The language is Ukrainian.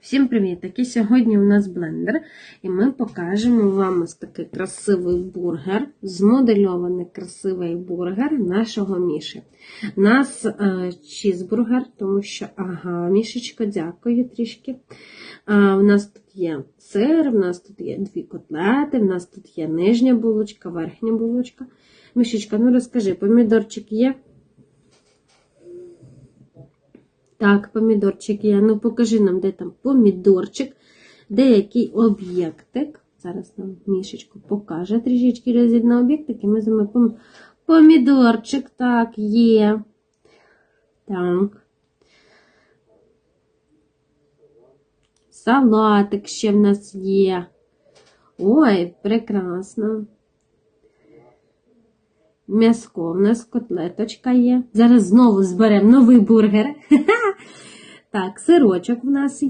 Всім привіт! Такий сьогодні у нас блендер, і ми покажемо вам ось такий красивий бургер, змодельований красивий бургер нашого Міші. У нас е, чізбургер, тому що, ага, Мішечко, дякую трішки. А, у нас тут є сир, у нас тут є дві котлети, у нас тут є нижня булочка, верхня булочка. Мішечка, ну розкажи, помідорчик є? Так, помідорчик є. Ну покажи нам, де там помідорчик, де який об'єктик. Зараз нам мішечку покаже трішечки розід на об'єктик, і ми замовимо помідорчик. Так, є. Так. Салатик ще в нас є. Ой, прекрасно. М'яско, в нас котлеточка є. Зараз знову зберемо новий бургер. Так, сирочок в нас.